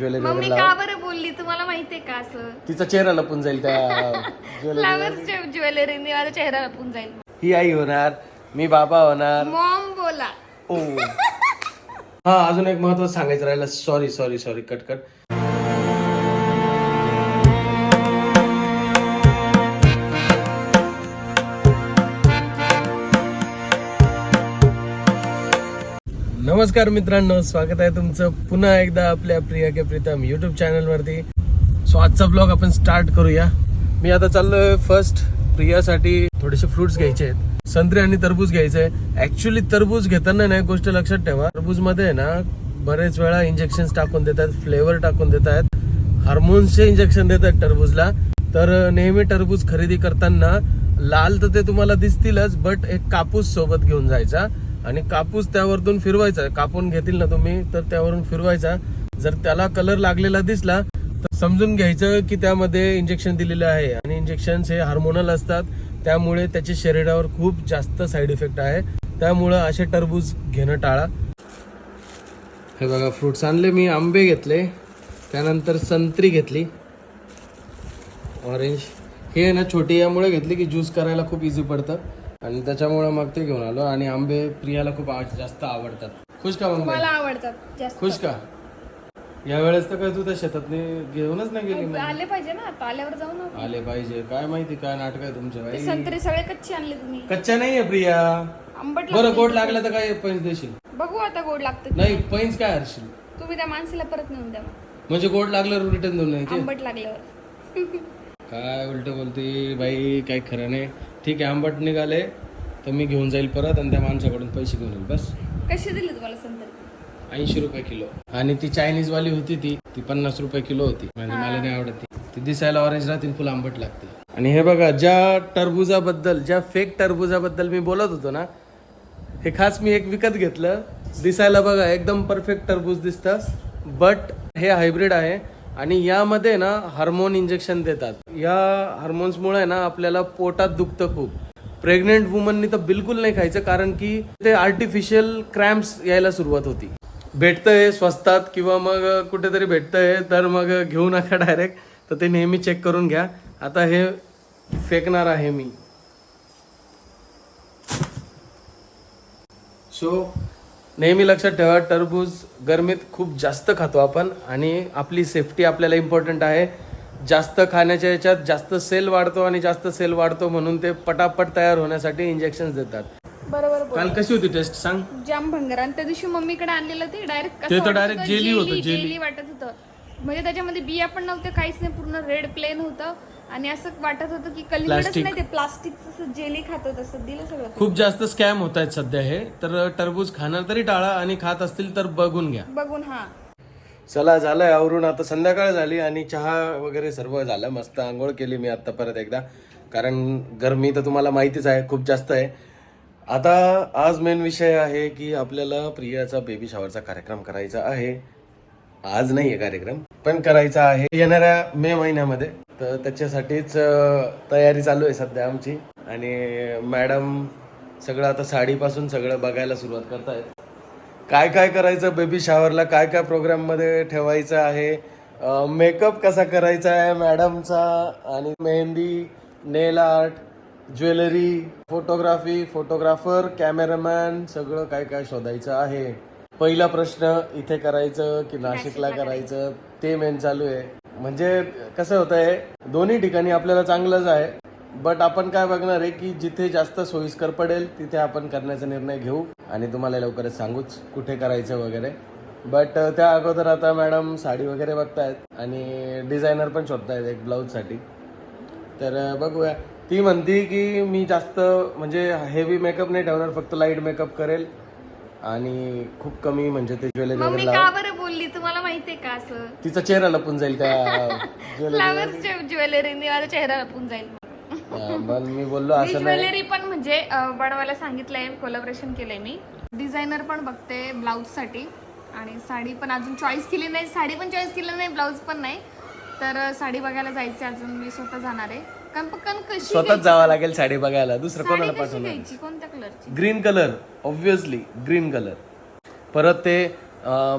Jewellery मग मी वगैरे का बरं बोलली? तुम्हाला माहितीये का असं? तिचा चेहरा लपून जाईल त्या ज्वेलरी फ्लावर्सच्या ज्वेलरीने माझा चेहरा लपून जाईल. ही आई होणार मी बाबा होणार. मॉम बोला. ओ. हा अजून एक महत्वाचं सांगायचं राहिलं. Sorry sorry sorry cut cut नमस्कार मित्रांनो स्वागत आहे तुमचं पुन्हा एकदा आपल्या प्रिया के प्रीतम युट्यूब चॅनलवरती सो आजचा ब्लॉग आपण स्टार्ट करूया. मी आता चाललोय फर्स्ट प्रियासाठी थोडेसे फ्रुट्स घ्यायचे आहेत. संत्रे आणि तरबूज घ्यायचे आहे ऍक्च्युली तरबूज घेताना नाही एक गोष्ट लक्षात ठेवा. तरबूजमध्ये ना बरेच वेळा इंजेक्शन टाकून देतात फ्लेवर टाकून देत आहेत हार्मोन्सचे इंजेक्शन देतात टरबूजला. तर नेहमी टरबूज खरेदी करताना लाल तर ते तुम्हाला दिसतीलच बट एक कापूस सोबत घेऊन जायचा. आणि कापूस त्यावरतून फिरवायचा. कापून घेतील ना तुम्ही तर त्यावरून फिरवायचा. जर त्याला कलर लागलेला दिसला तर समजून घ्यायचं की त्यामध्ये इंजेक्शन दिलेलं आहे. आणि इंजेक्शन हे हार्मोनल असतात. त्यामुळे त्याच्या शरीरावर खूप जास्त साईड इफेक्ट आहे. त्यामुळं असे टरबूज घेणं टाळा. हे बघा फ्रुट्स आणले मी. आंबे घेतले. त्यानंतर संत्री घेतली. ऑरेंज हे आहे ना छोटी यामुळे घेतली की ज्यूस करायला खूप इझी पडतं. आणि त्याच्यामुळे मग ते घेऊन आलो आणि आंबे प्रियाला खूप आव- जास्त आवडतात. खुश का मग मला आवडतात जास्त. खुश का? या वेळेस तर काय तू त्या शेतात घेऊनच नाही गेली मग. आले पाहिजे ना आता आल्यावर जाऊ ना आले पाहिजे. काय माहिती काय नाटक आहे तुमच्या ते बाई? संत्री सगळे कच्चे आणले तुम्ही. कच्च्या नाहीये प्रिया. आंबट बरं गोड लागलं तर काय पैंच देशील? बघू आता गोड लागतं नाही पैंच काय हरशील? तुम्ही त्या माणसाला परत नेऊन द्या म्हणजे गोड लागल्यावर रिटर्न देऊन आंबट लागल्यावर. काय उलट बोलते बाई काय खरं नाही. ठीक आहे आंबट निघाले तर मी घेऊन जाईल परत आणि त्या माणसाकडून पैसे घेऊन येईल बस. कसे दिले तुम्हाला संत्री? ऐंशी रुपये किलो. आणि ती चायनीज वाली होती ती ती पन्नास रुपये किलो होती. म्हणजे मला नाही आवडत ती. ती दिसायला ऑरेंज राहते फुल आंबट लागते. आणि हे बघा ज्या टरबुजाबद्दल ज्या फेक टरबुजाबद्दल मी बोलत होतो ना हे खास मी एक विकत घेतलं. दिसायला बघा एकदम परफेक्ट टरबूज दिसतं. बट हे हायब्रिड आहे. आणि यामध्ये ना हार्मोन इंजेक्शन देतात. या हार्मोन्समुळे ना आपल्याला पोटात दुखतं खूप. प्रेग्नेंट वुमननी तर बिलकुल नाही खायचं कारण की ते आर्टिफिशियल क्रॅम्प्स यायला सुरुवात होती. भेटतंय स्वस्तात किंवा मग कुठेतरी भेटतंय तर मग घेऊ नका डायरेक्ट तर ते नेहमी चेक करून घ्या. आता हे फेकणार आहे मी. सो नेहमी लक्षात ठेवा टरबूज गरमीत खूप जास्त खातो आपण आणि आपली सेफ्टी आपल्याला इम्पॉर्टंट आहे. जास्त खाण्याच्या याच्यात जास्त सेल वाढतो आणि जास्त सेल वाढतो म्हणून ते पटापट तयार होण्यासाठी इंजेक्शन देतात. बरोबर बोल काल कशी होती टेस्ट सांग? जाम भंगार. आणि त्या दिवशी मम्मीकडे आणलेलं ते डायरेक्ट ते तर direct jelly होतं, jelly. जेली वाटत होतं. म्हणजे त्याच्यामध्ये बिया पण नव्हत्या काहीच नाही. पूर्ण रेड प्लेन होतं. आणि असं वाटत होतं की कलिंगडच Plastic. नाही ते प्लास्टिक जेली खात तसं दिलं सगळं खूप जास्त स्कॅम होत आहेत सध्या हे. तर टरबूज खाणार तरी टाळा आणि खात असतील तर बघून घ्या. बघून हा. चला झालंय आवरून. आता संध्याकाळ झाली आणि चहा वगैरे सर्व झालं. मस्त आंघोळ केली मी आता परत एकदा. कारण गरमी तर तुम्हाला माहितीच आहे खूप जास्त आहे. आता आज मेन विषय आहे की आपल्याला प्रियाचा बेबी शॉवरचा कार्यक्रम करायचा आहे. आज नाही आहे कार्यक्रम पण करायचा आहे. येणाऱ्या मे महिन्यामध्ये. तर त्याच्यासाठीच तयारी चालू आहे सध्या आमची. आणि मॅडम सगळं आता साडीपासून सगळं बघायला सुरुवात करतायत. काय काय करायचं बेबी शॉवरला काय काय प्रोग्राममध्ये ठेवायचं आहे? मेकअप कसा करायचा आहे मॅडमचा? आणि mehndi nail art jewellery photography photographer cameraman सगळं काय काय शोधायचं आहे? पहिला प्रश्न इथे करायचं की नाशिकला करायचं. ते मेन चालू आहे. म्हणजे कसं होत आहे दोन्ही ठिकाणी आपल्याला चांगलंच आहे. बट आपण काय बघणार आहे की जिथे जास्त सोयीस्कर पडेल तिथे आपण करण्याचा निर्णय घेऊ. आणि तुम्हाला लवकरच सांगूच कुठे करायचं वगैरे. बट त्या अगोदर आता मॅडम साडी वगैरे बघतायत आणि डिझायनर पण शोधतायत एक ब्लाऊजसाठी तर बघूया. ती म्हणती की मी जास्त म्हणजे हेवी मेकअप नाही ठेवणार फक्त लाइट मेकअप करेल. आणि खूप कमी म्हणजे ते ज्वेलरी वगैरे बोलली तुम्हाला माहितीये का असं? तिचा चेहरा लपून जाईल त्या ज्वेलरी फ्लावर्सच्या ज्वेलरीने माझा चेहरा लपून जाईल. पण मी बोललो असं नाही. ज्वेलरी पण म्हणजे अं, बनवायला सांगितलंय कोलॅबरेशन केलंय मी. डिझायनर पण बघते ब्लाऊजसाठी. आणि साडी पण अजून चॉईस केली नाही. साडी पण चॉईस केली नाही ब्लाऊज पण नाही. तर अं, साडी बघायला जायचे अजून मी स्वतः जाणार आहे. कारण पण कशी स्वतःच जावं लागेल साडी बघायला. दुसरं साडी कोणाला कशी पाठवणार? घ्यायची? कोणत्या कलरची green colour obviously green colour परत ते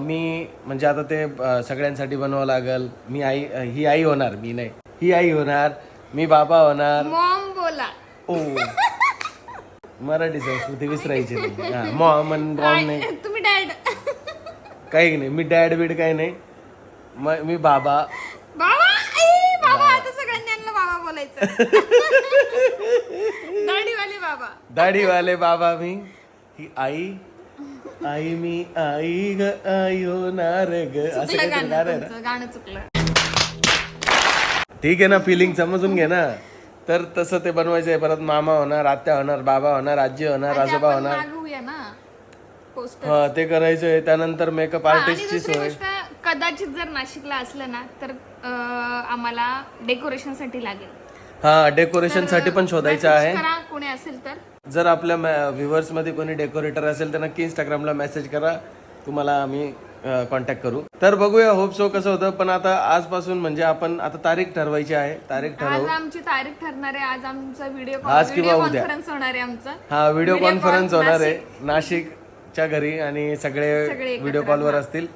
मी म्हणजे आता ते सगळ्यांसाठी बनवावं लागल. मी आई ही आई होणार मी नाही. ही आई होणार मी बाबा होणार. मॉम बोला. ओ. मराठी संस्कृती विसरायची नाही. हा मॉम आणि मॉम नाही. तुम्ही डॅड. काही नाही मी डॅड बीड काही नाही. म- बाबा. बाबा? बाबा आता सगळ्यांनी यांना बाबा बोलायचं. दाढीवाले बाबा. दाढीवाले बाबा मी. ही आई. आई मी आई ग आई होणार ग. असं चुकलं काहीतरी गाणं गाणं आहे ना? तुमचं, गाणं चुकलं. ठीक आहे ना फिलिंग समजून घे ना. तर तसं ते बनायचं आहे परत मामा होणार आत्या होणार बाबा होणार आजी होणार आजोबा आपण होणार. मागवूया ना पोस्टर हा ते करायचं आहे त्यानंतर मेकअप आणि आर्टिस्टची दुसरी सोय. गोष्ट कदाचित जर नाशिकला असलं ना तर अं, आम्हाला डेकोरेशनसाठी लागेल. हा डेकोरेशनसाठी पण शोधायचं Message आहे. करा कोणी असेल तर. जर आपल्या व्ह्युअर्समध्ये कोणी डेकोरेटर असेल तर नक्की इंस्टाग्रामला मेसेज करा. तुम्हाला आम्ही कॉन्टॅक्ट करू. तर बघूया होप सो कसं होतं. पण आता आजपासून म्हणजे आपण आता तारीख ठरवायची आहे. तारीख ठरवू. आज आमची तारीख ठरणार आहे. आज आमचा व्हिडिओ आज किंवा व्हिडिओ उद्या. कॉन्फरन्स होणार आहे आमचा. हा व्हिडिओ Video कॉन्फरन्स call होणार आहे. नाशिकच्या घरी आणि सगळे सगळे एकत्र, व्हिडिओ कॉलवर असतील.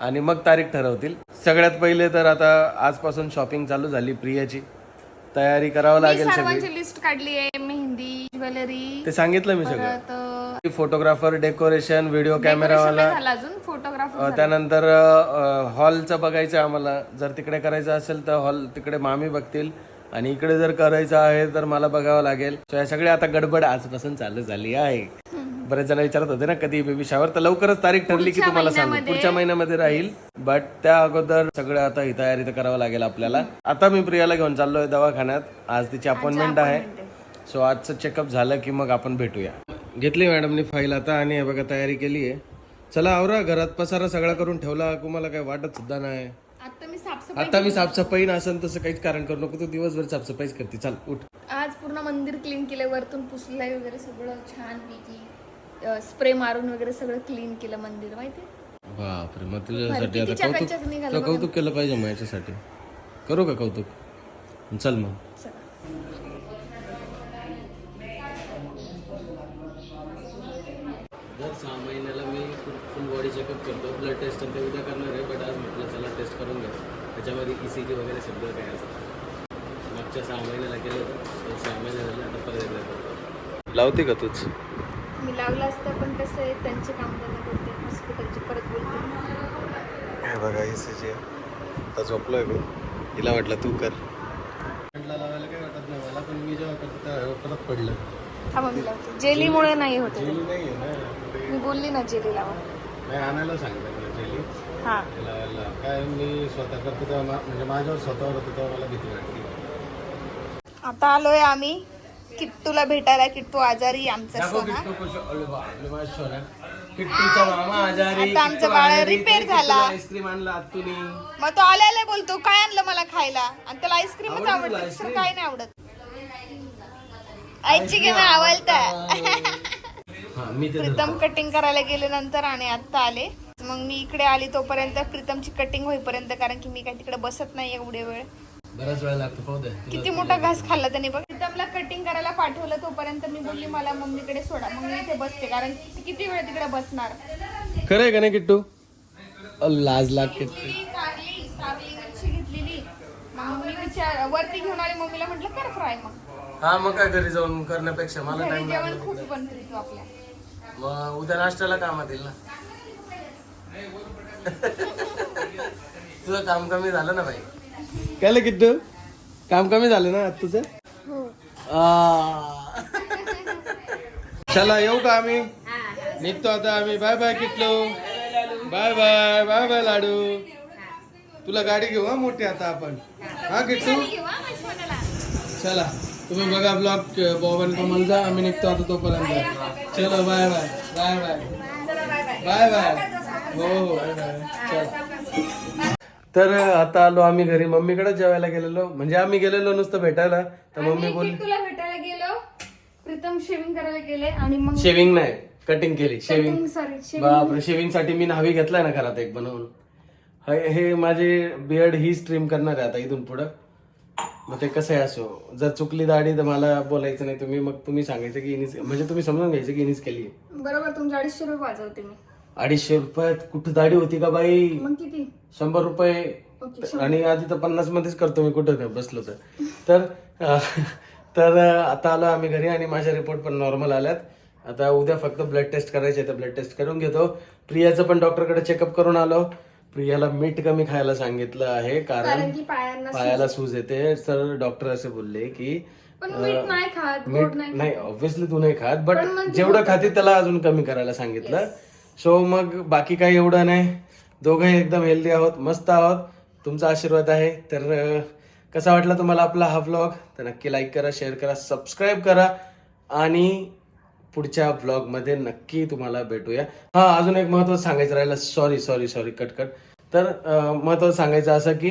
आणि मग तारीख ठरवतील. सगळ्यात पहिले तर आता आजपासून शॉपिंग चालू झाली प्रियाची. तयारी करावं मी लागेल सगळी. सर्वांची लिस्ट काढली आहे. मेहंदी ज्वेलरी ते सांगितलं मी सगळं. परत फोटोग्राफर डेकोरेशन व्हिडिओ कॅमेरावाला झालं अजून फोटोग्राफर त्यानंतर हॉलचं बघायचं आम्हाला. जर तिकडे करायचं असेल तर हॉल तिकडे मामी बघतील. आणि इकडे जर करायचं आहे तर मला बघावं लागेल. So, या सगळ्या आता गडबड आजपासून चालू झाली आहे. बरेच जण विचारत होते ना कधी बेबी शावर तर लवकरच तारीख ठरली की तुम्हाला सांगू. पुढच्या महिन्यामध्ये राहील. बट त्या अगोदर सगळं आता ही तयारी तर करावं लागेल आपल्याला. आता मी प्रियाला घेऊन चाललोय दवाखान्यात. आज तिची अपॉइंटमेंट आहे. सो आजचं चेकअप झालं की मग आपण भेटूया. घेतली मॅडमनी फाईल आता आणि हे बघा तयारी केली आहे. चला आवरा घरात पसारा सगळा करून ठेवला. तुम्हाला काय वाटत सुद्धा नाही. आता मी साफसफाई आता मी साफसफाई नसेल तसं काहीच कारण करू नको. तू दिवसभर साफसफाईच करते. चल उठ. आज पूर्ण मंदिर क्लीन केलंय वरतून पुसलंय वगैरे सगळं छान पैकी. स्प्रे मारून वगैरे सगळं क्लीन केलं मंदिर. माहिती बापरे मग तुझ्यासाठी आता किती कौतुक तुला कौतुक केलं पाहिजे मग याच्यासाठी. करू का कौतुक? चल मग. चला. चेकअप करतो ब्लड टेस्ट आणि ते उद्या करणार आहे बट आज म्हटलं चला टेस्ट करून घ्या त्याच्यामध्ये ई सी जी वगैरे सगळं काय असतं. मागच्या सहा महिन्याला केलं होतं सहा महिने झाले आता परत एकदा करतो. लावते का तूच? मी लावलं असतं पण कसं आहे त्यांचे काम त्यांना करते हॉस्पिटलचे परत बोलते. हे बघा ई सी जी आता झोपलोय मी. हिला वाटलं तू कर. लावायला काय वाटत नाही मला पण मी जेव्हा करतो तेव्हा परत पडलं. जेलीमुळे नाही होते. जेली नाही आहे ना. मी बोलली ना जेली लावा. नाही आणायला सांगितलं हा. काय मी स्वतः करतो तेव्हा म्हणजे माझ्यावर स्वतःवर होतं तेव्हा मला भीती वाटली. आता आलोय आम्ही. किट्टूला भेटायला. किट्टू आजारी आमचा दाखव सोना. किट्टू कसं अरे बापरे, माझा सोना. किट्टूचा मामा आजारी आता आमचं किट्टू बाळ आजारी, repair तरी झाला. किट्टूला आईस्क्रीम आणला आत्तुनी मग तो आल्याला बोलतो काय आणलं मला खायला? आणि त्याला आईस्क्रीमच आवडतं. आवडतं? काय नाही आवडत. आईची गेम आवडतं. प्रीतम कटिंग करायला गेले नंतर आणि आता आले. मग मी इकडे आली तोपर्यंत प्रीतमची कटिंग होईपर्यंत कारण की मी काय तिकडे बसत नाही एवढे वेळ. बराच वेळ लागतो किती मोठा घास खाल्ला त्याने बघ. प्रीतमला कटिंग करायला पाठवलं तोपर्यंत मी बोलली मला मम्मीकडे सोडा. मग मी इथे बसते कारण किती- वेळ तिकडे बसणार? खरं आहे का नाही किट्टू? लाज लाग घेतलेली मग मी विचार वरती घेऊन आले मम्मीला म्हटलं कर फ्राय मग. हा मग काय घरी जाऊन करण्यापेक्षा मला जेवण खूप बनते आपल्या. मग उद्या नाश्त्याला कामात येईल ना. तुझं काम कमी झालं ना भाई काय किट्टू? काम कमी झालं ना तुझं चला येऊ का आम्ही? निघतो आता आम्ही. बाय बाय किटलो बाय बाय बाय बाय लाडू. तुला गाडी घेऊ हा मोठी आता आपण. हा किट्टू? चला. तुम्ही बघा ब्लॉग बॉबन कमल जा आम्ही निघतो आता तोपर्यंत. चलो bye bye bye bye. Bye bye. हो हो बाय. बाय तर आता आलो आम्ही घरी. मम्मीकडे जेवायला गेलेलो. म्हणजे आम्ही गेलेलो नुसतं भेटायला. तर मम्मी बोलली तुला भेटायला गेलो. प्रीतम शेविंग करायला गेले आणि मग शेविंग नाही. कटिंग केली. शेविंग सॉरी बापरे शेविंगसाठी मी न्हावी घेतलाय ना घरात एक बनवून. हे हे माझे बियर्ड ही स्ट्रीम करणार आहे आता इथून पुढं. मग ते कसं आहे असो? जर चुकली दाढी तर मला बोलायचं नाही. तुम्ही मग तुम्ही सांगायचं की इनीच म्हणजे तुम्ही समजून घ्यायचं की इनीच केली बरोबर तुमच्या अडीचशे रुपये वाजवते मी. अडीचशे रुपयात कुठं दाढी होती का बाई? मग किती? शंभर रुपये. ओके आणि आधी तर पन्नास मध्येच करतो मी कुठं काय बसलो तर. तर अं, तर अं, आता आलो आम्ही घरी आणि माझ्या रिपोर्ट पण नॉर्मल आल्यात. आता उद्या फक्त ब्लड टेस्ट करायचे तर ब्लड टेस्ट करून घेतो. प्रियाचं पण डॉक्टरकडे चेकअप करून आलो. प्रियाला मीठ कमी खायला सांगितलं आहे कारण कारण की पायांना पायाला सूज येते. तर डॉक्टर असे बोलले की पण मीठ नाही खात गोड मीठ नाही नाही ऑब्व्हियसली तू नाही खात बट पण मग जेवढं खाते त्याला अजून कमी करायला सांगितलं. सो मग बाकी काही एवढं नाही. दोघंही एकदम हेल्दी आहोत मस्त आहोत. तुमचा आशीर्वाद आहे. तर अं, कसा वाटला तुम्हाला आपला हा व्लॉग तर नक्की लाईक करा शेअर करा सबस्क्राईब करा. आणि पुढच्या ब्लॉगमध्ये नक्की तुम्हाला भेटूया. हा अजून एक महत्वाचं सांगायचं राहिलं. Sorry sorry sorry cut cut तर अं, महत्वाचं सांगायचं असं की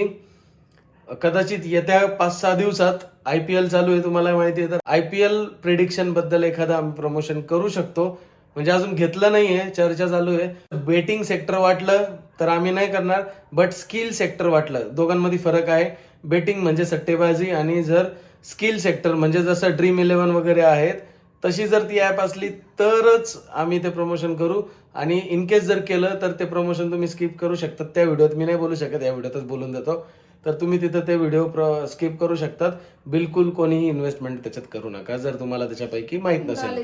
कदाचित येत्या पाच सहा दिवसात आय पी एल चालू आहे तुम्हाला माहिती आहे. तर आय पी एल प्रिडिक्शनबद्दल एखादा आम्ही प्रमोशन करू शकतो. म्हणजे अजून घेतलं नाहीये चर्चा चालू आहे. बेटिंग सेक्टर वाटलं तर आम्ही नाही करणार बट स्किल सेक्टर वाटलं. दोघांमध्ये फरक आहे. बेटिंग म्हणजे सट्टेबाजी आणि जर स्किल सेक्टर म्हणजे जसं ड्रीम इलेव्हन वगैरे आहेत तशी जर ती ॲप असली तरच आम्ही ते प्रमोशन करू. आणि इन केस जर केलं तर ते प्रमोशन तुम्ही स्किप करू शकता. त्या व्हिडिओत मी नाही बोलू शकत या व्हिडिओतच बोलून देतो. तर तुम्ही तिथं ते व्हिडिओ स्किप करू शकतात. बिलकुल कोणीही इन्व्हेस्टमेंट त्याच्यात करू नका जर तुम्हाला त्याच्यापैकी माहीत नसेल.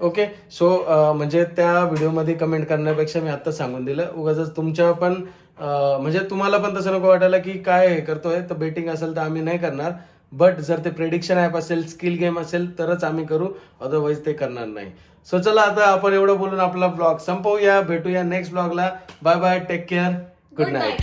ओके सो म्हणजे त्या व्हिडिओमध्ये कमेंट करण्यापेक्षा मी आता सांगून दिलं. उगाच तुमच्या पण म्हणजे तुम्हाला पण तसं नको वाटायला की काय हे करतोय. तर बेटिंग असेल तर आम्ही नाही करणार. बट जर ते प्रेडिक्शन ॲप असेल स्किल गेम असेल तरच आम्ही करू. अदरवाईज ते करणार नाही. सो चला आता आपण एवढं बोलून आपला ब्लॉग संपवूया. भेटूया next ब्लॉगला bye bye take care good night